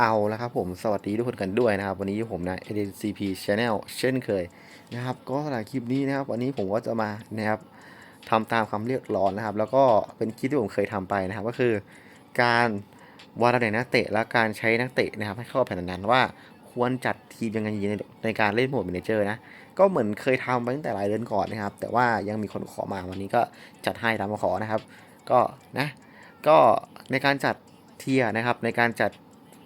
เอาแล้วครับผมสวัสดีทุกคนกันด้วยนะครับ วันนี้ผมนะ ADCP Channel เช่นเคยนะครับ ก็สำหรับคลิปนี้นะครับ วันนี้ผมก็จะมานะครับทำตามคำเรียกร้องนะครับ แล้วก็เป็นคลิปที่ผมเคยทำไปนะครับ ก็คือการวางตำแหน่งนักเตะและการใช้นักเตะนะครับ ให้เข้าแผนนั้นว่าควรจัดทีมยังไงในในการเล่นโหมด Manager นะก็เหมือนเคยทำไปตั้งแต่หลายเดือนก่อนนะครับ แต่ว่ายังมีคนขอมาวันนี้ก็จัดให้ตามมาขอนะครับ ก็นะก็ในการจัดเทียนะครับในการจัด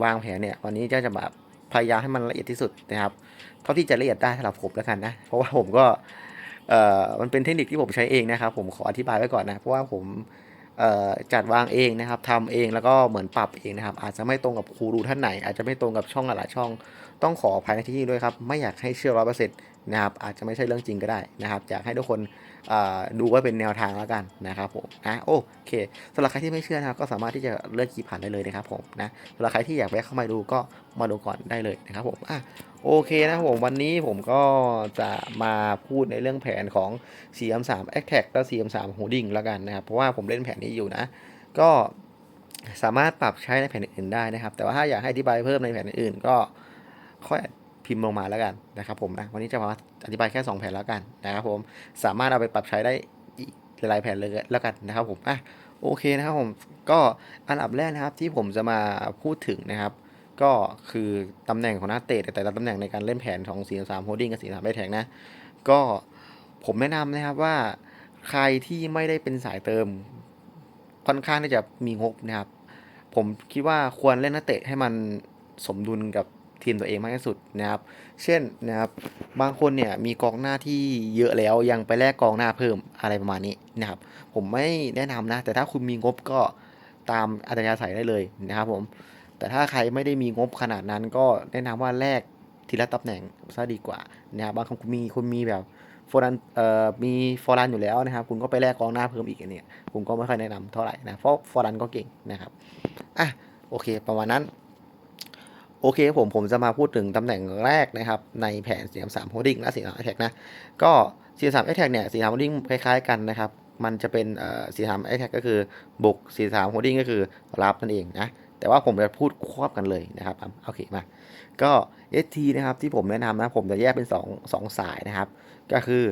วางแผนเนี่ยวันนี้จะจะแบบพยายามให้มันละเอียดที่สุดนะครับ เท่าที่จะละเอียดได้สำหรับผมแล้วกันนะ เพราะว่าผมก็เอ่อมันเป็นเทคนิคที่ผมใช้เองนะครับ ผมขออธิบายไว้ก่อนนะ เพราะว่าผมเอ่อจัดวางเองนะครับทำเองแล้วก็เหมือนปรับเองนะครับ อาจจะไม่ตรงกับครูดูท่านไหน อาจจะไม่ตรงกับช่องหลายช่อง ต้องขออภัยในที่นี้ด้วยครับ ไม่อยากให้เชื่อร้อยเปอร์เซ็นต์นะครับ อาจจะไม่ใช่เรื่องจริงก็ได้นะครับ อยากให้ทุกคนดูไว้เป็นแนวทางแล้วกันนะครับผมนะโอเคสำหรับใครที่ไม่เชื่อนะครับก็สามารถที่จะเลือกคีย์ผ่านได้เลยนะครับผมนะสำหรับใครที่อยากแวะเข้ามาดูก็มาดูก่อนได้เลยนะครับผมอะโอเคนะครับผมวันนี้ผมก็จะมาพูดในเรื่องแผนของ CM3 a t t a c และ CM3 Holding แล้วกันนะครับ เพราะว่าผมเล่นแผนนี้อยู่นะ ก็สามารถปรับใช้ในแผนอื่นได้นะครับ แต่ว่าถ้าอยากให้อธิบายเพิ่มในแผนอื่นๆก็ ค่อยพิมพ์ลงมาแล้วกันนะครับผมนะวันนี้จะมาอธิบายแค่ 2 แผนแล้วกันนะครับผมสามารถเอาไปปรับใช้ได้อีกหลายๆแผนเลยแล้วกันนะครับผมอะโอเคนะครับผมก็อันดับแรกนะครับที่ผมจะมาพูดถึงนะครับ ก็คือตำแหน่งของนักเตะแต่ละตำแหน่งในการเล่นแผนของ4 3 Holding กับ4 3 a t t a c นะก็ผมแนะนำนะครับว่าใครที่ไม่ได้เป็นสายเติมค่อนข้างที่จะมีงบนะครับ ผมคิดว่าควรเล่นนักเตะให้มันสมดุลกับ ทีมตัวเองมากที่สุดนะครับเช่นนะครับบางคนเนี่ยมีกองหน้าที่เยอะแล้วยังไปแลกกองหน้าเพิ่มอะไรประมาณนี้นะครับผมไม่แนะนำนะ แต่ถ้าคุณมีงบก็ตามอัธยาศัยได้เลยนะครับผมแต่ถ้าใครไม่ได้มีงบขนาดนั้นก็แนะนำว่าแลกทีละตำแหน่งซะดีกว่านะครับบางคนคุณมีคุณมีแบบฟอรันเอ่อมีฟอรันอยู่แล้วนะครับ คุณก็ไปแลกกองหน้าเพิ่มอีกเนี่ยผมก็ไม่ค่อยแนะนำเท่าไหร่นะเพราะฟอรันก็เก่งนะครับอะโอเค ประมาณนั้น โอเคผมผมจะมาพูดถึงตำแหน่งแรกนะครับในแผน CM3 Holding และ CM3 Attack นะก็ CM3 Attack เนี่ย CM3 Holding คล้ายๆกันนะครับมันจะเป็นเอ่อ CM3 Attack ก็คือบุก CM3 Holding ก็คือรับนั่นเองนะแต่ว่าผมจะพูดควบกันเลยนะครับอะโอเคมาก็ ST นะครับที่ผมแนะนำนะผมจะแยกเป็น 2 2 สายนะครับ ก็คือ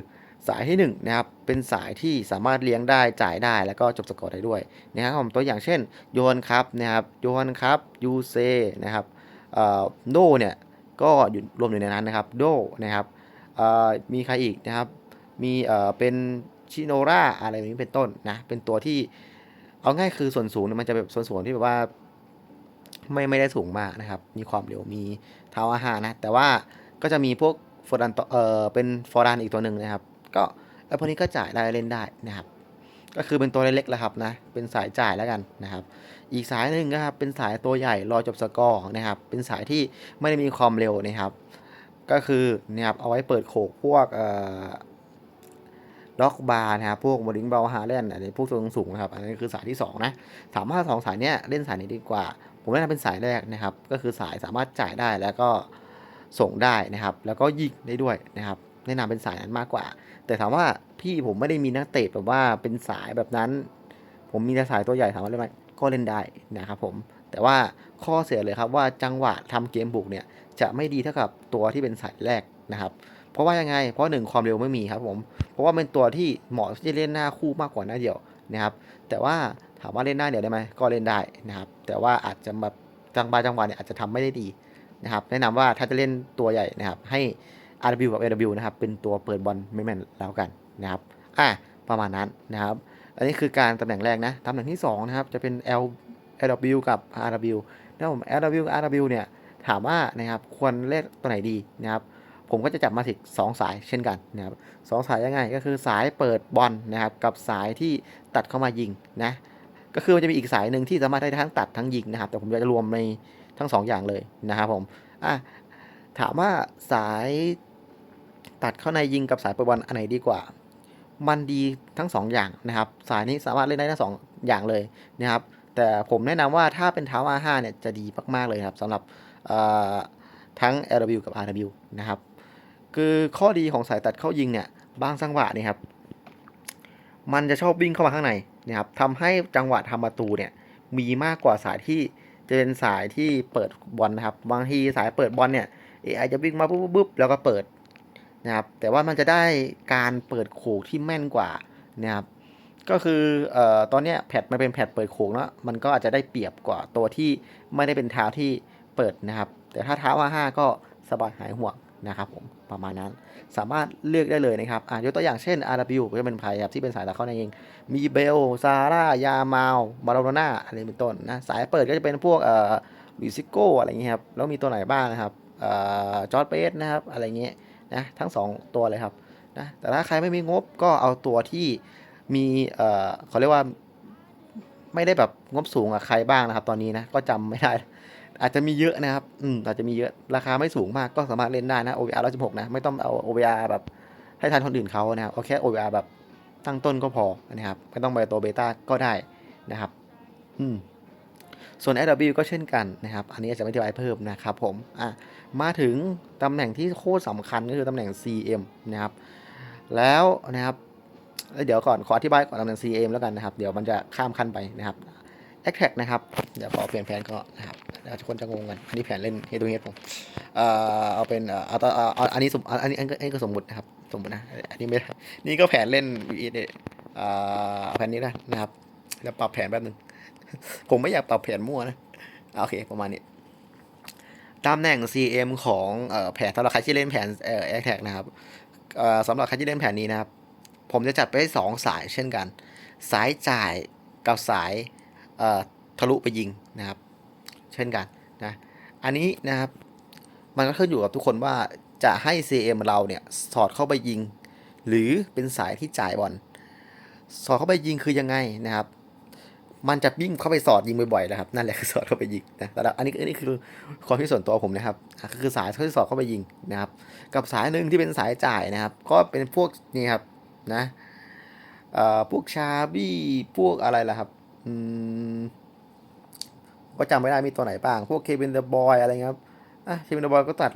สายที่1นงนะครับเป็นสายที่สามารถเลี้ยงได้จ่ายได้แล้วก็จบสกอร์ได้ด้วยนะครับผมตัวอย่างเช่นโยนครับนะครับโยนครับยูเซนะครับ โดเนี่ยก็อยู่รวมอยู่ในนั้นนะครับโดนะครับมีใครอีกนะครับ มีเป็นชิโนราอะไรแบบนี้เป็นต้นนะ เป็นตัวที่เอาง่ายคือส่วนสูงมันจะแบบส่วนสูงที่แบบว่า ไม่ไม่ได้สูงมากนะครับ มีความเร็วมีเท้าอาหารนะ แต่ว่าก็จะมีพวกฟอร์ดันต่อเออเป็นฟอร์ดันอีกตัวหนึ่งนะครับ ก็ไอ้พวกนี้ก็จ่ายได้เล่นได้นะครับ ก็คือเป็นตัวเล็กๆแหละครับนะ เป็นสายจ่ายแล้วกันนะครับ อีกสายหนึ่งนะครับเป็นสายตัวใหญ่รอจบสกอร์นะครับเป็นสายที่ไม่ได้มีความเร็วนะครับ ก็คือนะครับเอาไว้เปิดโขกพวกล็อกบาร์นะครับพวกโมดิงเบลฮาร์เลนอันนี้พวกตัวสูงนะครับอันนี้คือสายที่สองนะถามว่าสองสายเนี้ยเล่นสายนี้ดีกว่า ผมแนะนำเป็นสายแรกนะครับ ก็คือสายสามารถจ่ายได้แล้วก็ส่งได้นะครับ แล้วก็ยิงได้ด้วยนะครับแนะนำเป็นสายนั้นมากกว่า แต่ถามว่าพี่ผมไม่ได้มีนักเตะแบบว่าเป็นสายแบบนั้น ผมมีแต่สายตัวใหญ่ถามว่าเล่นไหม ก็เล่นได้นะครับผม แต่ว่าข้อเสียเลยครับว่าจังหวะทำเกมบุกเนี่ยจะไม่ดีเท่ากับตัวที่เป็นสายแรกนะครับ เพราะว่ายังไง เพราะหนึ่งความเร็วไม่มีครับผม เพราะว่าเป็นตัวที่เหมาะที่จะเล่นหน้าคู่มากกว่าหน้าเดียวนะครับ แต่ว่าถามว่าเล่นหน้าเดียวได้ไหมก็เล่นได้นะครับ แต่ว่าอาจจะแบบจังบางจังหวะเนี่ยอาจจะทำไม่ได้ดีนะครับ แนะนำว่าถ้าจะเล่นตัวใหญ่นะครับให้ RW กับ AW นะครับเป็นตัวเปิดบอลไม่แมนๆแล้วกันนะครับ อะประมาณนั้นนะครับ อันนี้คือการตำแหน่งแรกนะตำแหน่งที่2นะครับจะเป็น L LW กับ RW นะผม LW กับ RW เนี่ยถามว่านะครับควรเล่นตัวไหนดีนะครับผมก็จะจับมาสิสองสายเช่นกันนะครับสองสายยังไงก็คือสายเปิดบอลนะครับกับสายที่ตัดเข้ามายิงนะก็คือมันจะมีอีกสายหนึ่งที่สามารถได้ทั้งตัดทั้งยิงนะครับแต่ผมจะรวมในทั้งสองอย่างเลยนะครับผมอะถามว่าสายตัดเข้าในยิงกับสายเปิดบอลอันไหนดีกว่า มันดีทั้งสองอย่างนะครับ สายนี้สามารถเล่นได้ทั้งสองอย่างเลยนะครับ แต่ผมแนะนำว่าถ้าเป็นเท้า R5 เนี่ยจะดีมาก ๆ เลยครับสำหรับทั้ง LW กับ RW นะครับ คือข้อดีของสายตัดเข้ายิงเนี่ยบางจังหวะเนี่ยครับ มันจะชอบวิ่งเข้ามาข้างในนะครับทำให้จังหวะทำประตูเนี่ยมีมากกว่าสายที่จะเป็นสายที่เปิดบอลนะครับ บางทีสายเปิดบอลเนี่ย AI จะวิ่งมาปุ๊บปุ๊บแล้วก็เปิด นะครับแต่ว่ามันจะได้การเปิดโขกที่แม่นกว่านะครับก็คือเอ่อตอนนี้แพทมันเป็นแพทเปิดโขงเนาะมันก็อาจจะได้เปรียบกว่าตัวที่ไม่ได้เป็นเท้าที่เปิดนะครับ แต่ถ้าเท้าว่าห้าก็สบายหายห่วงนะครับผมประมาณนั้นสามารถเลือกได้เลยนะครับอะยกตัวอย่างเช่น RW ก็จะเป็นไพ่ครับที่เป็นสายหลักเข้าในเอง มีเบลซาร่ายามาลมาโดนาอะไรเป็นต้นนะสายเปิดก็จะเป็นพวกเอ่อลิซิโก้อะไรเงี้ยครับแล้วมีตัวไหนบ้างนะครับเอ่อจอร์ดเบสนะครับอะไรเงี้ย นะทั้ง 2 ตัวเลยครับนะแต่ถ้าใครไม่มีงบก็เอาตัวที่มีเอ่อเขาเรียกว่าไม่ได้แบบงบสูงอะใครบ้างนะครับ ตอนนี้นะก็จำไม่ได้ อาจจะมีเยอะนะครับอืมอาจจะมีเยอะราคาไม่สูงมากก็สามารถเล่นได้นะ OVR 116นะไม่ต้องเอา OVR แบบให้ทันคนอื่นเขานะครับเอาแค่ OVR แบบตั้งต้นก็พอนะครับไม่ต้องไปตัวเบต้าก็ได้นะครับ อืมส่วน AW ก็เช่นกันนะครับ อันนี้อาจจะไม่อธิบายเพิ่มนะครับผม อะ มาถึงตำแหน่งที่โคตรสำคัญก็คือตำแหน่ง CM นะครับ แล้วนะครับเดี๋ยวก่อนขออธิบายก่อนตำแหน่ง CM แล้วกันนะครับ เดี๋ยวมันจะข้ามขั้นไปนะครับ a t t a c นะครับ เดี๋ยวขอเปลี่ยนแผนก็นะครับเดี๋ยวทุกคนจะงงกัน อันนี้แผนเล่นเฮดูเฮดผม เอ่อเอาเป็นเอ่อเอาเอาเอาเอาอันนี้สมอันนี้อันนี้ก็สมมุตินะครับ สมมุตินะ อันนี้ไม่ นี่ก็แผนเล่นวีเอเอ่อแผนนี้นะนะครับ แล้วปรับแผนแป๊บนึง ผมไม่อยากปรับแผนมั่วนะ โอเคประมาณนี้ ตำแหน่ง CM ของเอ่อแผนสำหรับใครที่เล่นแผนเอ่อ a t t a c นะครับสำหรับใครที่เล่นแผนนี้นะครับ ผมจะจัดไปให้สองสายเช่นกัน สายจ่ายกับสายทะลุไปยิงนะครับ เช่นกันนะอันนี้นะครับมันก็ขึ้นอยู่กับทุกคนว่าจะให้ CM เราเนี่ยสอดเข้าไปยิง หรือเป็นสายที่จ่ายบอลสอดเข้าไปยิงคือยังไงนะครับ มันจะวิ่งเข้าไปสอดยิงบ่อยๆนะครับนั่นแหละคือสอดเข้าไปยิงนะแต่ละอันนี้อันนี้คือความคิดส่วนตัวผมนะครับคือสายที่สอดเข้าไปยิงนะครับ กับสายหนึ่งที่เป็นสายจ่ายนะครับ ก็เป็นพวกนี่ครับนะเอ่อพวกชาบี้พวกอะไรล่ะครับอืมก็จำไม่ได้มีตัวไหนบ้าง พวกเควินเดอะบอยอะไรครับอะเควินเดอะบอยก็ตัด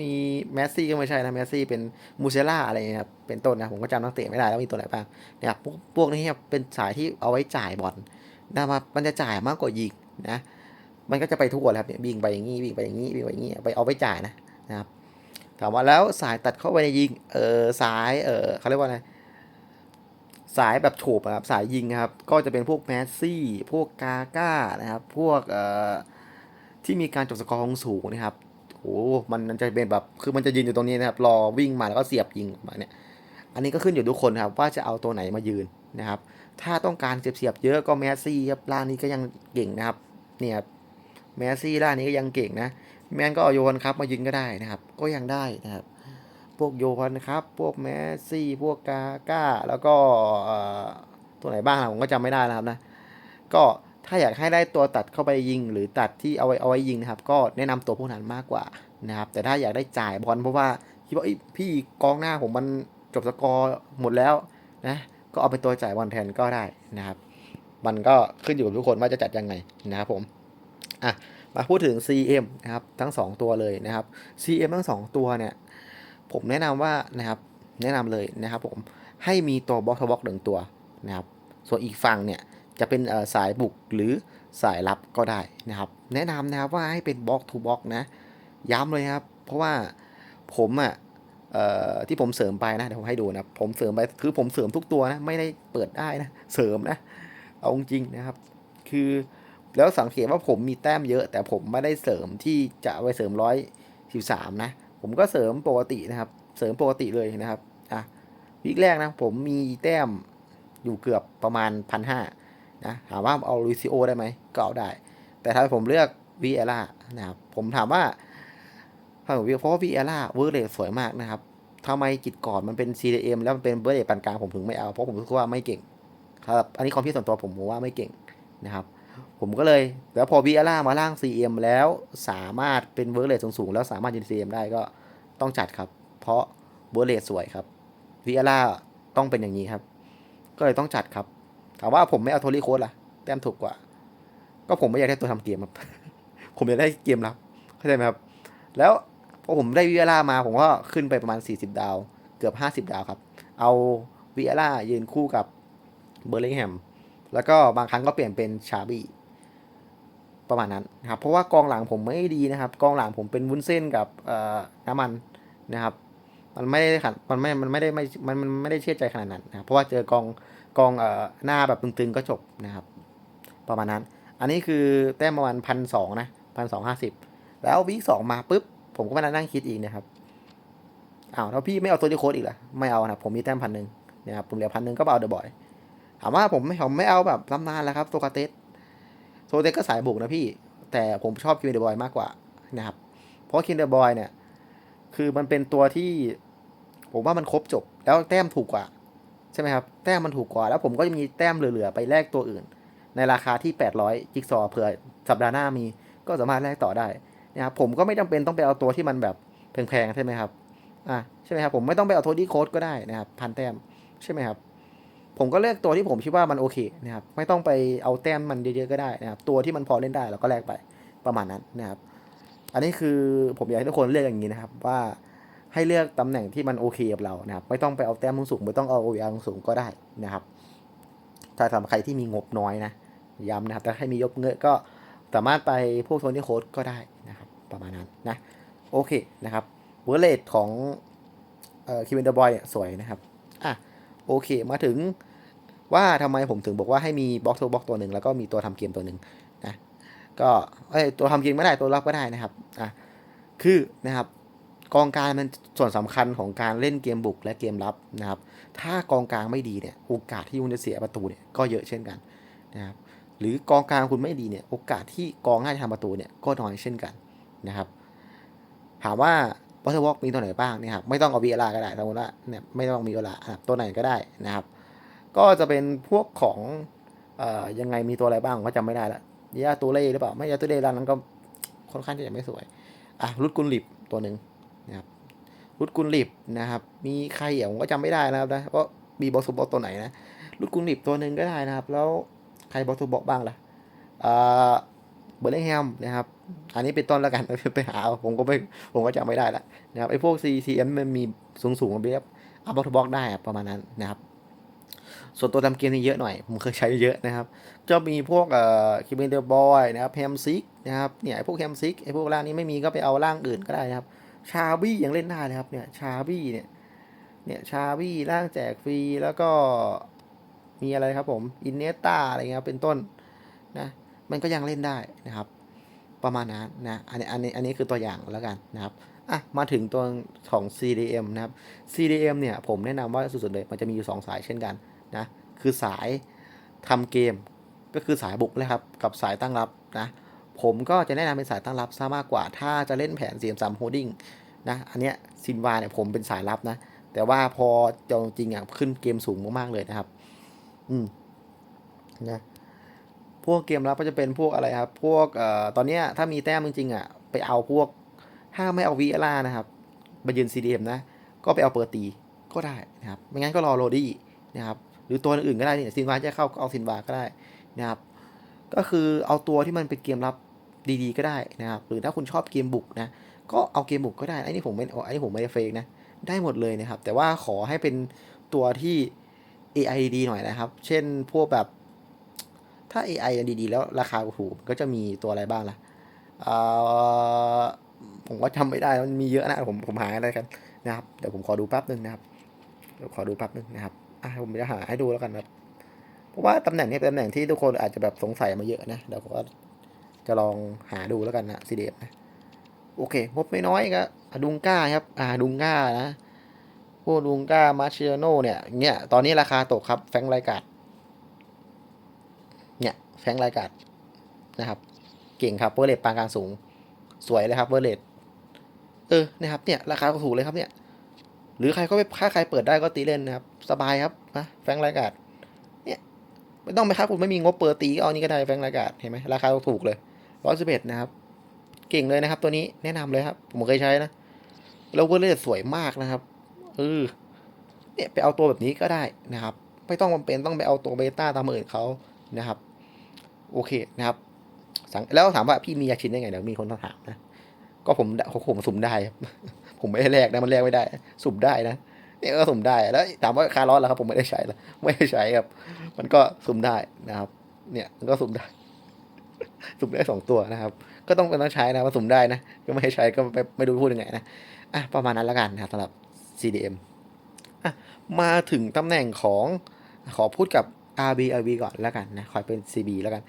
มีแมสซี่ก็ไม่ใช่นะแมสซี่เป็นมูเซล่าอะไรเงี้ยครับเป็นต้นนะผมก็จำนักเตะไม่ได้แล้วมีตัวไหนบ้างเนี่ยครับพวกพวกนี้ครับเป็นสายที่เอาไว้จ่ายบอล นะครับมันจะจ่ายมากกว่ายิงนะ มันก็จะไปทั่วแล้วครับเนี่ยวิ่งไปอย่างนี้วิ่งไปอย่างนี้วิ่งไปอย่างนี้ไปเอาไปจ่ายนะนะครับถามว่าแล้วสายตัดเข้าไปในยิงเออสายเออเขาเรียกว่าไงสายแบบโฉบครับสายยิงครับ ก็จะเป็นพวกแมสซี่พวกกาก้านะครับ พวกเอ่อที่มีการจบสกอร์สูงนะครับโอ้มันมันจะเป็นแบบคือมันจะยืนอยู่ตรงนี้นะครับรอวิ่งมาแล้วก็เสียบยิงมาเนี่ยอันนี้ก็ขึ้นอยู่ทุกคนครับว่าจะเอาตัวไหนมายืนนะครับ ถ้าต้องการเสียบเยบๆเยอะก็แมสซี่ครับล่านี้ก็ยังเก่งนะครับเนี่ยครับแมสซี่ล่านี้ก็ยังเก่งนะแมนก็เอาโยนครับมายิงก็ได้นะครับ ก็ยังได้นะครับ พวกโยนครับ พวกแมสซี่ พวกกาก้า แล้วก็ตัวไหนบ้างนะผมก็จำไม่ได้นะครับนะ ก็ถ้าอยากให้ได้ตัวตัดเข้าไปยิง หรือตัดที่เอาไว้เอาไว้ยิงนะครับ ก็แนะนำตัวพวกนั้นมากกว่านะครับ แต่ถ้าอยากได้จ่ายบอลเพราะว่าคิดว่าพี่กองหน้าผมมันจบสกอร์หมดแล้วนะ ก็เอาเป็นตัวจ่ายบอลแทนก็ได้นะครับ มันก็ขึ้นอยู่กับทุกคนว่าจะจัดยังไงนะครับผมอะมาพูดถึง CM นะครับทั้ง 2 ตัวเลยนะครับ CM ทั้ง 2 ตัวเนี่ยผมแนะนำว่านะครับแนะนำเลยนะครับผมให้มีตัวบล็อกทบล็อกหนึ่งตัวนะครับส่วนอีกฝั่งเนี่ยจะเป็นสายบุกหรือสายรับก็ได้นะครับแนะนำนะครับว่าให้เป็นบล็อกทูบล็อกนะ ย้ำเลยครับ เพราะว่าผมอะเอ่อ ที่ผมเสริมไปนะเดี๋ยวผมให้ดูนะผมเสริมไปคือผมเสริมทุกตัวนะไม่ได้เปิดได้นะเสริมนะเอาจริงนะครับ คือแล้วสังเกตว่าผมมีแต้มเยอะ แต่ผมไม่ได้เสริมที่จะไปเสริมร้อยสิบสามนะผมก็เสริมปกตินะครับ เสริมปกติเลยนะครับอะวีคแรกนะผมมีแต้มอยู่เกือบประมาณพันห้านะถามว่าเอาลูซิโอได้ไหมก็เอาได้ แต่ถ้าผมเลือกวีเอล่านะครับผมถามว่า ถ้าผมเพราะว่าวีเอล่าเวอร์เลสวยมากนะครับทำไมกิจก่อนมันเป็น CDM แล้วมันเป็นเบอร์เลปานกลางผมถึงไม่เอาเพราะผมรู้สึกว่าไม่เก่งครับอันนี้ความคิดส่วนตัวผมผมว่าไม่เก่งนะครับ ผมก็เลยแล้วพอวีอาร่ามาล่าง CM แล้วสามารถเป็นเวอร์เรทสูงๆแล้วสามารถยิง CM ได้ก็ต้องจัดครับ เพราะเวอร์เรทสวยครับวีอาร่าต้องเป็นอย่างนี้ครับ ก็เลยต้องจัดครับถามว่าผมไม่เอาโทรี่โค้ดล่ะแต้มถูกกว่า ก็ผมไม่อยากได้ตัวทำเกมครับ ผมอยากได้เกมรับเข้าใจไหมครับ แล้ว พอผมได้วีอาร่ามาผมก็ขึ้นไปประมาณ 40 ดาว เกือบ 50 ดาวครับ เอาวีอาร่ายืนคู่กับเบอร์ลิงแฮมแล้วก็บางครั้งก็เปลี่ยนเป็นชาบี้ประมาณนั้นนะครับเพราะว่ากองหลังผมไม่ดีนะครับ กองหลังผมเป็นวุ้นเส้นกับน้ำมันนะครับ มันไม่ได้ขันมันไม่มันไม่ได้ไม่มันมันไม่ได้เชื่อใจขนาดนั้นนะเพราะว่าเจอกองกองเอ่อหน้าแบบตึงๆก็จบนะครับ ประมาณนั้น อันนี้คือแต้มประมาณพันสองนะพันสองห้าสิบแล้ววีคสองมาปุ๊บ ผมก็มานั่งคิดอีกนะครับอ้าวแล้วพี่ไม่เอาตัวที่โคดอีกเหรอไม่เอานะผมมีแต้มพันหนึ่งนะครับผมเหลือพันหนึ่งก็เอาเดอะบอยถามว่าผมไม่ผมไม่เอาแบบตำนานแล้วครับโซกาเตสโซกาเตสก็สายบุกนะพี่ แต่ผมชอบคิวเดอะบอยมากกว่านะครับ เพราะคิวเดอะบอยเนี่ย คือมันเป็นตัวที่ ผมว่ามันครบจบ แล้วแต้มถูกกว่า ใช่ไหมครับ แต้มมันถูกกว่า แล้วผมก็จะมีแต้มเหลือๆไปแลกตัวอื่น ในราคาที่ 800 จิ๊กซอว์เผื่อสัปดาห์หน้ามีก็สามารถแลกต่อได้ นะครับผมก็ไม่จำเป็นต้องไปเอาตัวที่มันแบบแพงๆใช่ไหมครับอะใช่ไหมครับผมไม่ต้องไปเอาโทดี้โค้ดก็ได้นะครับพันแต้มใช่ไหมครับผมก็เลือกตัวที่ผมคิดว่ามันโอเคนะครับไม่ต้องไปเอาแต้มมันเยอะๆก็ได้นะครับตัวที่มันพอเล่นได้เราก็แลกไปประมาณนั้นนะครับอันนี้คือผมอยากให้ทุกคนเลือกอย่างนี้นะครับว่าให้เลือกตำแหน่งที่มันโอเคกับเรานะครับไม่ต้องไปเอาแต้มสูงไม่ต้องเอา OVR สูงก็ได้นะครับ ถ้าสำหรับใครที่มีงบน้อยนะย้ำนะครับแต่ให้มียกเงนก็สามารถไปพวกโทนี่โค้ดก็ได้นะครับ ประมาณนั้นนะโอเคนะครับเวอร์เลตของเอ่อคิวเบนเดอร์บอยเนี่ยสวยนะครับอะโอเคมาถึงว่าทำไมผมถึงบอกว่าให้มีบล็อกตัวบล็อกตัวหนึ่งแล้วก็มีตัวทำเกมตัวหนึ่งนะก็เอ้ยตัวทำเกมไม่ได้ตัวรับก็ได้นะครับอะคือนะครับกองกลางมันส่วนสำคัญของการเล่นเกมบุกและเกมรับนะครับ ถ้ากองกลางไม่ดีเนี่ยโอกาสที่คุณจะเสียประตูเนี่ยก็เยอะเช่นกันนะครับหรือกองกลางคุณไม่ดีเนี่ยโอกาสที่กองหน้าจะทำประตูเนี่ยก็น้อยเช่นกัน นะครับ ถามว่าบัตเตอร์วอล์กมีตัวไหนบ้างเนี่ยครับไม่ต้องเอาวีเอลาก็ได้สมมติว่าเนี่ยไม่ต้องมีเวลานะตัวไหนก็ได้นะครับ ก็จะเป็นพวกของเอ่อยังไงมีตัวอะไรบ้างก็จำไม่ได้ละยาตูเล่หรือเปล่าไม่ยาตูเล่ร้านนั้นก็ค่อนข้างที่จะไม่สวยอะรุดกุลลิบตัวหนึ่งนะครับรุดกุลลิบนะครับ มีใครอะผมก็จำไม่ได้นะครับนะว่ามีบอสซูบอตัวไหนนะรุดกุลลิบตัวหนึ่งก็ได้นะครับ แล้วใครบอสซูบอบ้างล่ะอ่า เบอร์เลงแฮมนะครับ อันนี้เป็นต้นแล้วกันไปหาเอาผมก็ไม่ผมก็จำไม่ได้ละนะครับไอ้พวก CCM มันมีสูงสูงๆเบียบอัพบอสบอกได้อะประมาณนั้นนะครับส่วนตัวทำเกมนี่เยอะหน่อย ผมเคยใช้เยอะนะครับ จะมีพวกเอ่อคิมเบนเดอร์บอยนะครับแฮมซิกนะครับเนี่ยไอ้พวกแฮมซิกไอ้พวกร่างนี้ไม่มีก็ไปเอาร่างอื่นก็ได้นะครับ ชาบี้ยังเล่นได้นะครับเนี่ยชาบี้เนี่ยเนี่ยชาบี้ร่างแจกฟรีแล้วก็มีอะไรครับผมอินเนต้าอะไรเงี้ยครับเป็นต้นนะ มันก็ยังเล่นได้นะครับ ประมาณนั้นนะอันนี้อันนี้อันนี้คือตัวอย่างแล้วกันนะครับอะมาถึงตัวของ CDM นะครับ CDM เนี่ยผมแนะนำว่าสุดๆเลยมันจะมีอยู่ 2 สายเช่นกันนะคือสายทำเกมก็คือสายบุกเลยครับกับสายตั้งรับนะผมก็จะแนะนำเป็นสายตั้งรับซะมากกว่า ถ้าจะเล่นแผนเสียมซัมโฮดิ้งนะอันเนี้ยซินวาเนี่ยผมเป็นสายรับนะ แต่ว่าพอจริงๆอะขึ้นเกมสูงมากๆเลยนะครับ อืมนะ วกเกมรับก็จะเป็นพวกอะไรครับ พวกเอ่อตอนเนี้ยถ้ามีแต้มจริงๆอะไปเอาพวกถ้าไม่เอาวีเอล่านะครับมายืน CDM นะ ก็ไปเอาเปอร์ตีก็ได้นะครับไม่งั้นก็รอโรดี้นะครับหรือตัวอื่นก็ได้เนี่ยซินวาจะเข้าก็เอาซินวาก็ได้นะครับก็คือเอาตัวที่มันเป็นเกมรับดีๆ ก็ได้นะครับ หรือถ้าคุณชอบเกมบุกนะก็เอาเกมบุกก็ได้อันนี้ผมไม่อันนี้ผมไม่ได้เฟกนะได้หมดเลยนะครับ แต่ว่าขอให้เป็นตัวที่ AI ดีหน่อยนะครับ เช่นพวกแบบ ถ้า AI อันดีๆ แล้วราคาถูกก็จะมีตัวอะไรบ้างล่ะอ่อผมก็จำไม่ได้มันมีเยอะนะผมผมหาอะไรกันนะครับเดี๋ยวผมขอดูแป๊บนึงนะครับเดี๋ยวขอดูแป๊บนึงนะครับอะผมจะหาให้ดูแล้วกันครับเพราะว่าตำแหน่งนี้เป็นตำแหน่งที่ทุกคนอาจจะแบบสงสัยมาเยอะนะเดี๋ยวผมก็จะลองหาดูแล้วกันนะซีเดนะโอเคงบไม่น้อยก็ดุงก้าครับอ่าดุงก้านะพวกดุงก้ามาเชียโนเนี่ยเนี่ยตอนนี้ราคาตกครับแฟงไรกาด แฟงค์ไรกาดนะครับ เก่งครับเวอร์เรทปานกลางสูง สวยเลยครับเวอร์เรทเออนะครับเนี่ยราคาก็ถูกเลยครับเนี่ยหรือใครก็ไปถ้าใครเปิดได้ก็ตีเล่นนะครับ สบายครับนะแฟรงค์ไรกาดไม่ต้องไปครับคุณไม่มีงบเปิดตีก็เอานี้ก็ได้แฟงรายการเห็นไหมราคาถูกเลยร้อยสิบเอ็ดนะครับ เก่งเลยนะครับตัวนี้แนะนำเลยครับ ผมเคยใช้นะแล้วเวอร์เลสสวยมากนะครับเออเนี่ยไปเอาตัวแบบนี้ก็ได้นะครับ ไม่ต้องจำเป็นต้องไปเอาตัวเบต้าตามอื่นเขานะครับ โอเคนะครับแล้วถามว่าพี่มียาชินได้ไงเดี๋ยวมีคนถามนะก็ผมผมสุ่มได้ครับผมไม่ได้แลกนะมันแลกไม่ได้ สุ่มได้นะเนี่ยก็สุ่มได้แล้วถามว่าคาร์ลอสแล้วครับผมไม่ได้ใช้แล้วไม่ได้ใช้ครับ มันก็สุ่มได้นะครับ เนี่ยมันก็สุ่มได้ สุ่มได้สองตัวนะครับ ก็ต้องเป็นต้องใช้นะว่าสุ่มได้นะก็ไม่ให้ใช้ก็ไม่ไม่รู้พูดยังไงนะอะประมาณนั้นล้วกันนะครับสำหรับ CDM อะมาถึงตำแหน่งของขอพูดกับ RBLB ก่อนแล้วกันนะคอยเป็น CB แล้วกัน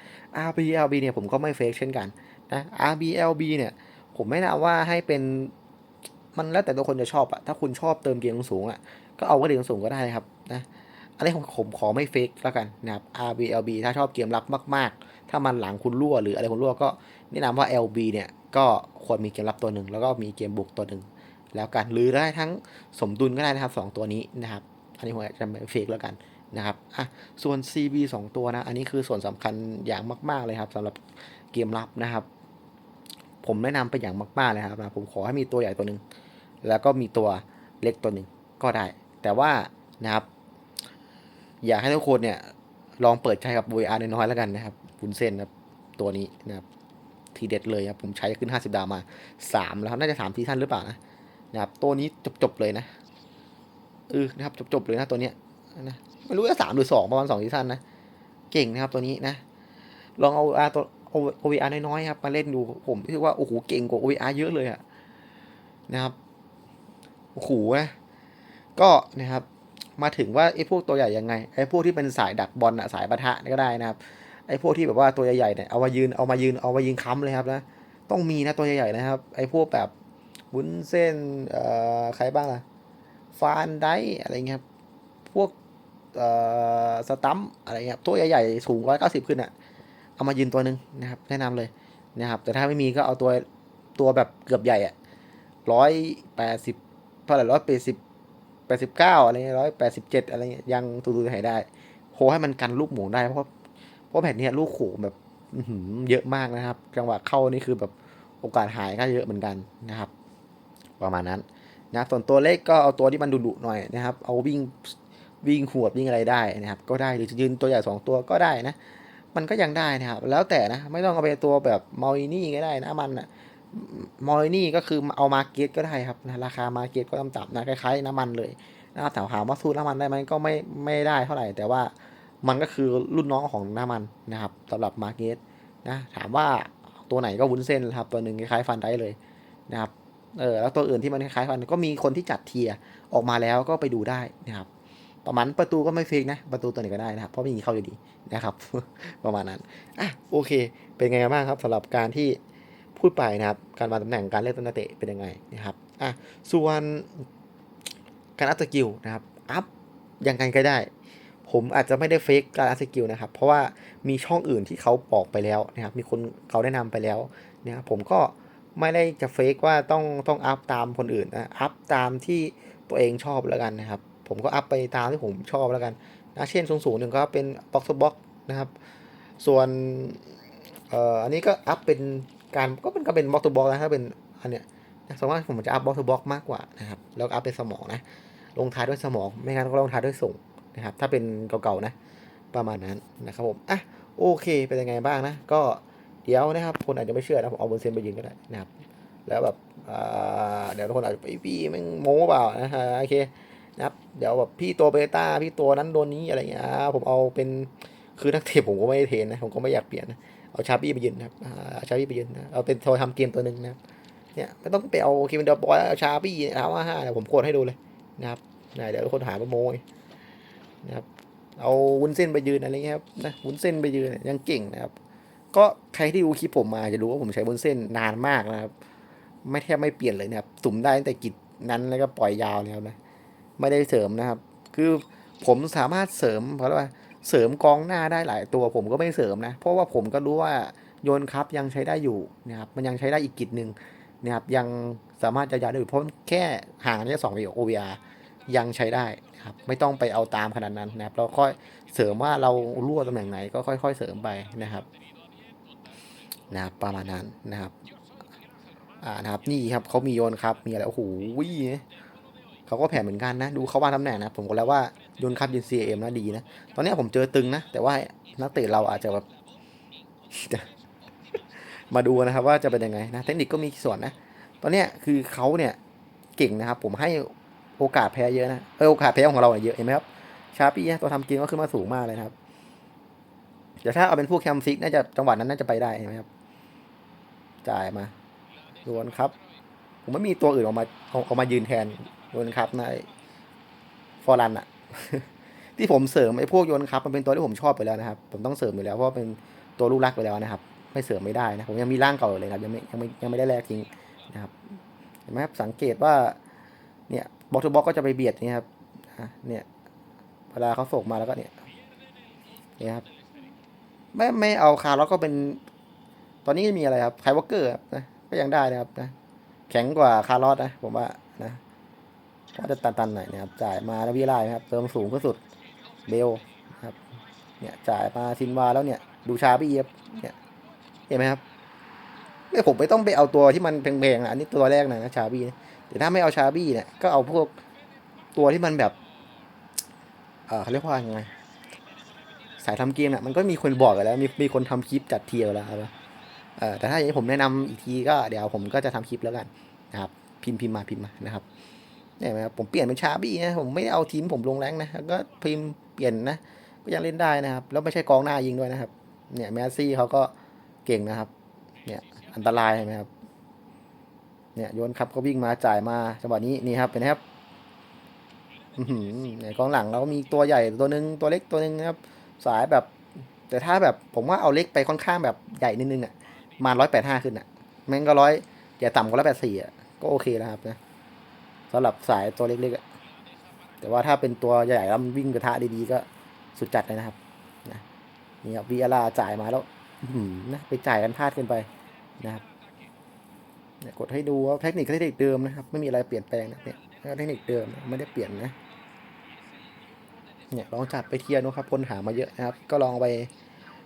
RBLB เนี่ยผมก็ไม่เฟกเช่นกันนะ RBLB เนี่ยผมไม่แนะนำว่าให้เป็นมันแล้วแต่ตัวคนจะชอบอะถ้าคุณชอบเติมเกมสูงอะก็เอากระเดียงสูงก็ได้ครับนะอันนี้ผมผมขอไม่เฟกแล้วกันนะครับ RBLB ถ้าชอบเกมรับมาก ๆ ถ้ามันหลังคุณรั่วหรืออะไรคุณรั่วก็แนะนำว่า LB เนี่ยก็ควรมีเกมรับตัวหนึ่งแล้วก็มีเกมบุกตัวหนึ่งแล้วกันหรือได้ทั้งสมดุลก็ได้นะครับสองตัวนี้นะครับ อันนี้ผมจะไม่เฟกแล้วกัน นะครับอะส่วน CB 2 ตัวนะ อันนี้คือส่วนสำคัญอย่างมาก ๆ เลยครับสำหรับเกมรับนะครับ ผมแนะนำไปอย่างมากๆเลยครับนะผมขอให้มีตัวใหญ่ตัวหนึ่งแล้วก็มีตัวเล็กตัวหนึ่งก็ได้ แต่ว่านะครับ อยากให้ทุกคนเนี่ยลองเปิดใช้กับ VR น้อยๆแล้วกันนะครับคุณเส้นนะครับตัวนี้นะครับทีเด็ดเลยครับผมใช้ขึ้น 50 ดาวมา 3 แล้วครับน่าจะ3ซีซั่นหรือเปล่านะนะครับตัวนี้จบๆเลยนะเออนะครับจบๆเลยนะตัวเนี้ยนะ ไม่รู้ว่าสามหรือสองประมาณสองซีซั่นนะ เก่งนะครับตัวนี้นะ ลองเอา VR ตัว OVR น้อยๆครับ มาเล่นดูผมคิดว่า โอ้โห เก่งกว่า OVR เยอะเลยอะนะครับ โอ้โหนะก็นะครับ มาถึงว่าไอ้พวกตัวใหญ่ยังไง ไอ้พวกที่เป็นสายดักบอลอะสายปะทะก็ได้นะครับ ไอ้พวกที่แบบว่าตัวใหญ่ๆเนี่ย เอามายืน เอามายืน เอามายืนค้ำเลยครับนะ ต้องมีนะตัวใหญ่ๆนะครับ ไอ้พวกแบบวุ้นเส้น เอ่อ ใครบ้างล่ะ ฟานได้อะไรเงี้ยครับ พวก สตัมอะไรเงี้ยตัวใหญ่ๆสูงร้อยเก้าสิบขึ้นอะเอามายืนตัวหนึ่งนะครับแนะนำเลยนะครับแต่ถ้าไม่มีก็เอาตัวตัวแบบเกือบใหญ่อะร้อยแปดสิบเท่าไหร่ร้อยแปดสิบแปดสิบเก้าอะไรเงี้ยร้อยแปดสิบเจ็ดอะไรเงี้ยยังตูตูให้ได้โหให้มันกันลูกหมูได้เพราะเพราะแผ่นนี้ลูกโขแบบเยอะมากนะครับ จังหวะเข้านี่คือแบบโอกาสหายก็เยอะเหมือนกันนะครับ ประมาณนั้นนะส่วนตัวเล็กก็เอาตัวที่มันดุๆหน่อยนะครับ เอาวิ่ง วิ่งขวบวิ่งอะไรได้นะครับ ก็ได้หรือจะยืนตัวใหญ่สองตัวก็ได้นะ มันก็ยังได้นะครับ แล้วแต่นะไม่ต้องเอาไปตัวแบบมอลนี่ก็ได้นะมันอะมอลนี่ก็คือเอามาเก็ตก็ได้ครับนะราคามาเก็ตก็ต่ำๆนะคล้ายๆน้ำมันเลยนะครับแต่ถามว่าสู้น้ำมันได้ไหมก็ไม่ไม่ได้เท่าไหร่ แต่ว่ามันก็คือรุ่นน้องของน้ำมันนะครับสำหรับมาเก็ตนะถามว่าตัวไหนก็วุ้นเส้นครับ ตัวหนึ่งคล้ายๆฟันได้เลยนะครับเออแล้วตัวอื่นที่มันคล้ายๆกันก็มีคนที่จัดเทียร์ออกมาแล้วก็ไปดูได้นะครับ ประมาณประตูก็ไม่เฟกนะ ประตูตัวไหนก็ได้นะครับ เพราะไม่มีเข้าอยู่ดีนะครับ ประมาณนั้นอะโอเค เป็นไงบ้างครับสำหรับการที่พูดไปนะครับ การวางตำแหน่งการเล่นตัวนักเตะเป็นยังไงนะครับอะส่วนการอัพสกิลนะครับอัพยังไงก็ได้ ผมอาจจะไม่ได้เฟกการอัพสกิลนะครับ เพราะว่ามีช่องอื่นที่เขาบอกไปแล้วนะครับ มีคนเขาแนะนำไปแล้วนะครับผมก็ไม่ได้จะเฟกว่าต้องต้องอัพตามคนอื่นนะอัพตามที่ตัวเองชอบแล้วกันนะครับ ผมก็อัพไปตามที่ผมชอบแล้วกันนะเช่นสูงสูงหนึ่งก็เป็นบ็อกซ์บ็อกนะครับ ส่วนเอ่ออันนี้ก็อัพเป็นการก็เป็นก็เป็นบ็อกซ์บ็อกนะถ้าเป็นอันเนี้ยนะสมมติผมจะอัพบ็อกซ์บ็อกมากกว่านะครับแล้วอัพเป็นสมองนะลงท้ายด้วยสมอง ไม่งั้นก็ลงท้ายด้วยส่งนะครับ ถ้าเป็นเก่าๆนะประมาณนั้นนะครับผมอะโอเคเป็นยังไงบ้างนะ ก็เดี๋ยวนะครับ คนอาจจะไม่เชื่อนะผมเอาบนเซนไปยืนก็ได้นะครับ แล้วแบบเดี๋ยวทุกคนอาจจะไปพี่แม่งโม้เปล่านะฮะโอเค นะครับ เดี๋ยวแบบพี่ตัวเบต้าพี่ตัวนั้นโดนนี้อะไรเงี้ยผมเอาเป็นคือนักเทปผมก็ไม่ได้เทรนนะผมก็ไม่อยากเปลี่ยนนะเอาชาร์ปี้ไปยืนนะครับเอาชาร์ปี้ไปยืนนะเอาเป็นโทรทำเกมตัวหนึ่งนะเนี่ยไม่ต้องไปเอาเควินเดอร์บอยเอาชาร์ปี้เอาว่าห้าเดี๋ยวผมโคดให้ดูเลยนะครับเดี๋ยวทุกคนหาว่าโมยนะครับเอาวุ้นเส้นไปยืนอะไรเงี้ยครับนะวุ้นเส้นไปยืนยังเก่งนะครับ ก็ใครที่ดูคลิปผมมาจะรู้ว่าผมใช้บนเส้นนานมากนะครับ ไม่แทบไม่เปลี่ยนเลยนะครับสุ่มได้ตั้งแต่กิจนั้นแล้วก็ปล่อยยาวแล้วนะ ไม่ได้เสริมนะครับ คือผมสามารถเสริมเพราะว่าเสริมกองหน้าได้หลายตัวผมก็ไม่เสริมนะ เพราะว่าผมก็รู้ว่าโยนครับยังใช้ได้อยู่นะครับมันยังใช้ได้อีกกิจหนึ่งนะครับยังสามารถจะย้าวได้อยู่เพราะแค่ห่างกันแค่สองวิโอวีอายังใช้ได้ครับไม่ต้องไปเอาตามขนาดนั้นนะครับ เราค่อยเสริมว่าเรารั่วตำแหน่งไหนก็ค่อย ๆ เสริมไปนะครับนะครับประมาณนั้นนะครับอ่านะครับนี่ครับเขามีโยนครับมีอะไรโอ้โห เขาก็แผ่เหมือนกันนะ ดูเขาวางตำแหน่งนะ ผมก็แล้วว่ายนครับยืน CM นะดีนะ ตอนนี้ผมเจอตึงนะ แต่ว่านักเตะเราอาจจะแบบมาดูนะครับว่าจะเป็นยังไงนะ เทคนิคก็มีส่วนนะ ตอนนี้คือเขาเนี่ยเก่งนะครับ ผมให้โอกาสแพ้เยอะนะ เออโอกาสแพ้ของเราเนี่ยเยอะเห็นไหมครับ ชาปี้ตัวทำเกมก็ขึ้นมาสูงมากเลยนะครับเดี๋ยวถ้าเอาเป็นพวกแคมซิกน่าจะจังหวะนั้นน่าจะไปได้เห็นไหมครับ จ่ายมาดวนครับ ผมไม่มีตัวอื่นออกมาออามายืนแทน ดวนครับในฟอรันอะที่ผมเสริมไอ้พวกโยนครับมันเป็นตัวที่ผมชอบไปแล้วนะครับ ผมต้องเสริมอยู่แล้วเพราะเป็นตัวลูกรักไปแล้วนะครับ ไม่เสริมไม่ได้นะผมยังมีร่างเก่าอยู่เลยครับยังไม่ยังไม่ยังไม่ได้แลกทิ้งนะครับเห็นไหมครับสังเกตว่าเนี่ยบล็อกทูบล็อกก็จะไปเบียดนี่ครับเนี่ยเวลาเขาส่งมาแล้วก็เนี่ยนี่ครับไม่ไม่เอาคาร์ล็อกก็เป็น ตอนนี้มีอะไรครับไควอลเกอร์ครับนะก็ยังได้นะครับนะแข็งกว่าคาร์ลอสนะผมว่า ก็จะตันๆหน่อยนะครับ จ่ายมาแล้ววิไลครับ เติมสูงที่สุด เบลครับ เนี่ยจ่ายมาซินวาแล้วเนี่ย ดูชาบี้ครับเนี่ย เห็นไหมครับไม่ผมไม่ต้องไปเอาตัวที่มันแพงๆอะอันนี้ตัวแรกนะชาบี้แต่ถ้าไม่เอาชาบี้เนี่ย ก็เอาพวกตัวที่มันแบบ เออเขาเรียกว่ายังไง สายทำเกมเนี่ยมันก็มีคนบอกกันแล้ว มีมีคนทำคลิปจัดเทียร์แล้วครับเออแต่ถ้าอย่างนี้ผมแนะนำอีกทีก็เดี๋ยวผมก็จะทำคลิปแล้วกันนะครับ พิมพ์พิมพ์มาพิมพ์มานะครับ เนี่ยนะครับผมเปลี่ยนเป็นชาบี้นะผมไม่ได้เอาทีมผมลงแรงนะแล้วก็พิมพ์เปลี่ยนนะก็ยังเล่นได้นะครับ แล้วไม่ใช่กองหน้ายิงด้วยนะครับ เนี่ยแมสซี่เขาก็เก่งนะครับ เนี่ยอันตรายใช่ไหมครับเนี่ยโยนครับก็วิ่งมาจ่ายมาจังหวะนี้นี่ครับเป็นครับหือเนี่ยกองหลังเรามีตัวใหญ่ตัวหนึ่งตัวเล็กตัวหนึ่งนะครับ สายแบบ แต่ถ้าแบบผมว่าเอาเล็กไปค่อนข้างแบบใหญ่นิดนึงอะมาร้อยแปดห้าขึ้นอะแม่งก็ร้อยอย่าต่ำกว่าร้อยแปดสี่อะก็โอเคแล้วครับนะ สำหรับสายตัวเล็กๆแต่ว่าถ้าเป็นตัวใหญ่แล้วมันวิ่งกระทะดีๆก็สุดจัดเลยนะครับนะนี่ครับวีอาร่าจ่ายมาแล้วหือนะไปจ่ายกันพลาดกินไปนะครับเนี่ยกดให้ดูว่าเทคนิคเทคนิคเดิมนะครับ ไม่มีอะไรเปลี่ยนแปลงนะเนี่ยเทคนิคเดิมไม่ได้เปลี่ยนนะเนี่ยลองจัดไปเทียร์ดูครับคนหามาเยอะนะครับ ก็ลองไป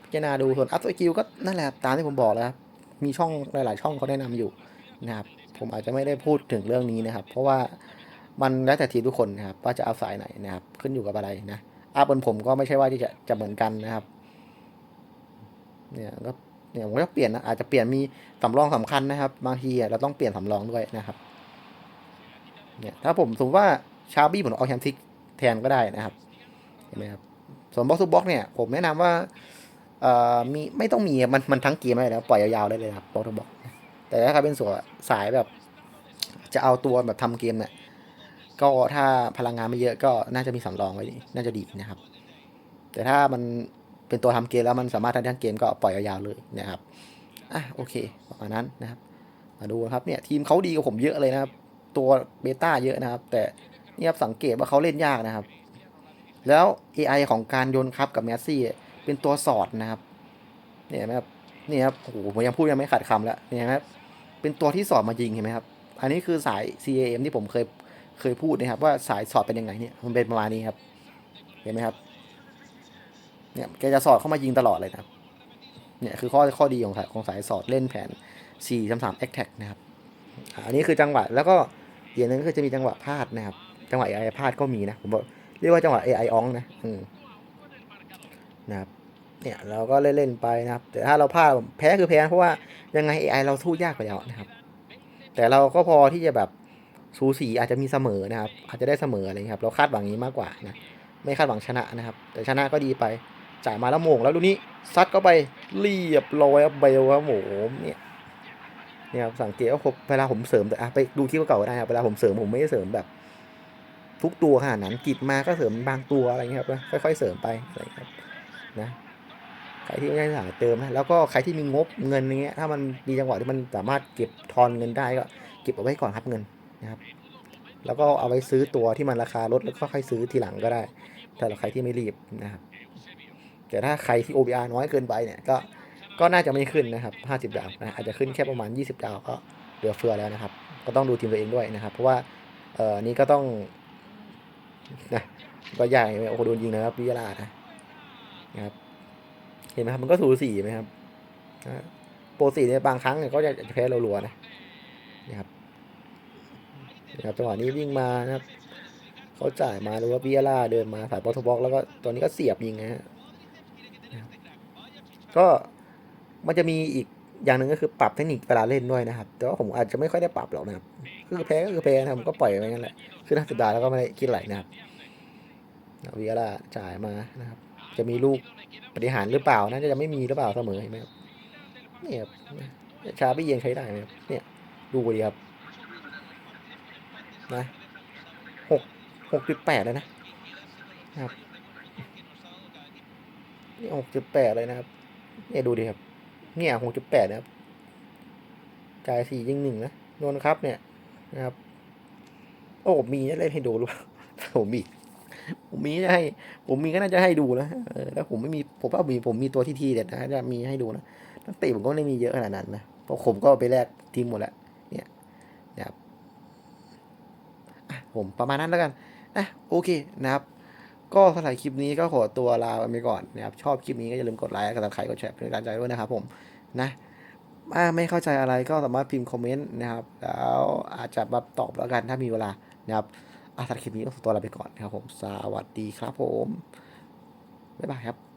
พิจารณาดูส่วนอัพสกิลก็นั่นแหละตามที่ผมบอกแล้วครับมีช่องหลาย ๆ ช่องเขาแนะนำอยู่นะครับ ผมอาจจะไม่ได้พูดถึงเรื่องนี้นะครับ เพราะว่ามันแล้วแต่ทีทุกคนนะครับว่าจะเอาสายไหนนะครับ ขึ้นอยู่กับอะไรนะอัพบนผมก็ไม่ใช่ว่าที่จะจะเหมือนกันนะครับเนี่ยก็เนี่ยผมก็เปลี่ยนนะอาจจะเปลี่ยนมีสำรองสำคัญนะครับบางทีเราต้องเปลี่ยนสำรองด้วยนะครับเนี่ยถ้าผมสมมติว่าชาบี้ผมเอาแคมซิกแทนก็ได้นะครับเห็นไหมครับส่วนบ็อกซ์ทูบ็อกเนี่ยผมแนะนำว่าเอ่อมีไม่ต้องมีมันมันทั้งเกมเลยแล้วปล่อยยาวๆได้เลยครับบ็อกซ์ทูบ็อก แต่ถ้าเป็นส่วนสายแบบ จะเอาตัวแบบทำเกมเนี่ยก็ถ้าพลังงานไม่เยอะก็น่าจะมีสำรองไว้น่าจะดีนะครับ แต่ถ้ามันเป็นตัวทำเกมแล้วมันสามารถทำทั้งเกมก็ปล่อยยาวๆเลยนะครับอะโอเคประมาณนั้นนะครับ มาดูนครับเนี่ยทีมเขาดีกว่าผมเยอะเลยนะครับ ตัวเบต้าเยอะนะครับ แต่นี่ครับสังเกตว่าเขาเล่นยากนะครับ แล้ว AI ของการโยนครับกับแมสซี่เป็นตัวสอดนะครับเนี่ยนไหมครับนี่ครับโอ้โหผมยังพูดยังไม่ขาดคำแล้วเนี่ยนไหมครับ เป็นตัวที่สอดมายิงเห็นไหมครับ อันนี้คือสาย CAM ที่ผมเคยเคยพูดนะครับ ว่าสายสอดเป็นยังไงเนี่ยมันเป็นประมาณนี้ครับ เห็นไหมครับ เนี่ยแกจะสอดเข้ามายิงตลอดเลยนะครับ เนี่ยคือข้อข้อดีของสายของสายสอดเล่นแผน 4 3 3 attack นะครับ อันนี้คือจังหวะแล้วก็อย่างหนึงก็คือจะมีจังหวะพลาดนะครับ จังหวะ AI พลาดก็มีนะผมบอกเรียกว่าจังหวะ AI อองนะ อืมนะครับ เนี่ยเราก็เล่นๆไปนะครับ แต่ถ้าเราพลาดแพ้คือแพ้เพราะว่ายังไง AI เราสู้ยากกว่าแล้วนะครับ แต่เราก็พอที่จะแบบสูสีอาจจะมีเสมอนะครับ อาจจะได้เสมออะไรครับ เราคาดหวังอย่างนี้มากกว่านะไม่คาดหวังชนะนะครับ แต่ชนะก็ดีไปจ่ายมาแล้วโมงแล้วดูนี้ซัดเข้าไปเรียบร้อยครับเบลครับโหมเนี่ยเนี่ยครับสังเกตว่าผมเวลาผมเสริมแต่ไปดูคลิปเก่าได้ครับเวลาผมเสริมผมไม่ได้เสริมแบบ ทุกตัวขนาดนั้นกิจมาก็เสริมบางตัวอะไรเงี้ยครับค่อยๆเสริมไปอะไรครับนะ ใครที่ไม่ได้สายเติมนะแล้วก็ใครที่มีงบเงินอย่างเงี้ยถ้ามันมีจังหวะที่มันสามารถเก็บทอนเงินได้ก็เก็บเอาไว้ก่อนครับเงินนะครับ แล้วก็เอาไว้ซื้อตัวที่มันราคาลดแล้วก็ค่อยซื้อทีหลังก็ได้ถ้าเราใครที่ไม่รีบนะครับ แต่ถ้าใครที่ OBR น้อยเกินไปเนี่ยก็ก็น่าจะไม่ขึ้นนะครับ50 ดาวนะอาจจะขึ้นแค่ประมาณ 20 ดาวก็เหลือเฟือแล้วนะครับ ก็ต้องดูทีมตัวเองด้วยนะครับ เพราะว่าเอ่อนี่ก็ต้องนะก็ใหญ่โอ้โหโดนยิงนะครับวิยาลานะนะครับ เห็นไหมครับมันก็สูสีไหมครับโปรสีเนี่ยบางครั้งเนี่ยก็จะแพ้เรารัวๆนะนะครับนะครับจังหวะนี้วิ่งมานะครับเขาจ่ายมาหรือว่าวิยาลาเดินมาสายบอลทบ็อกแล้วก็ตอนนี้ก็เสียบยิงนะฮะก็มันจะมีอีกอย่างหนึ่งก็คือปรับเทคนิคเวลาเล่นด้วยนะครับ แต่ว่าผมอาจจะไม่ค่อยได้ปรับหรอกนะครับคือแพ้ก็คือแพ้นะครับผมก็ปล่อยไว้งั้นแหละขึ้นห้าสิบดาวแล้วก็ไม่ได้คิดไหลนะครับวิอาร่าจ่ายมานะครับ จะมีลูก ปฏิหารหรือเปล่าน่าจะไม่มีหรือเปล่าเสมอเห็นไหมครับเนี่ยครับชาพี่เย็นใช้ได้ไหมครับเนี่ยดูดีครับนะหกหกจุดแปดเลยนะครับนี่หกจุดแปดเลยนะครับเนี่ยดูดิครับ เนี่ยหกจุดแปดนะครับจ่ายสี่ยิงหนึ่งนะนนครับเนี่ยนะครับ โอ้ผมมีจะเล่นให้ดูหรือเปล่าผมมี ผมมีจะให้ ผมมีก็น่าจะให้ดูนะเออแล้วผมไม่มีผมว่ามีผมมีตัวที่ทีเด็ดนะจะมีให้ดูนะนักเตะผมก็ไม่ได้มีเยอะขนาดนั้นนะเพราะผมก็เอาไปแลกทีมหมดแล้วเนี่ยนะครับผมประมาณนั้นแล้วกันนะโอเคนะครับก็สำหรับคลิปนี้ก็ขอตัวลาไปก่อนนะครับชอบคลิปนี้ก็อย่าลืมกดไลค์กดติดตามกดแชร์เป็นกำลังใจด้วยนะครับผมนะอ่าไม่เข้าใจอะไรก็สามารถพิมพ์คอมเมนต์นะครับแล้วอาจจะแบบตอบแล้วกันถ้ามีเวลานะครับ อาสารคลิปนี้ก็ขอตัวลาไปก่อนนะครับผม สวัสดีครับผม บ๊ายบายครับ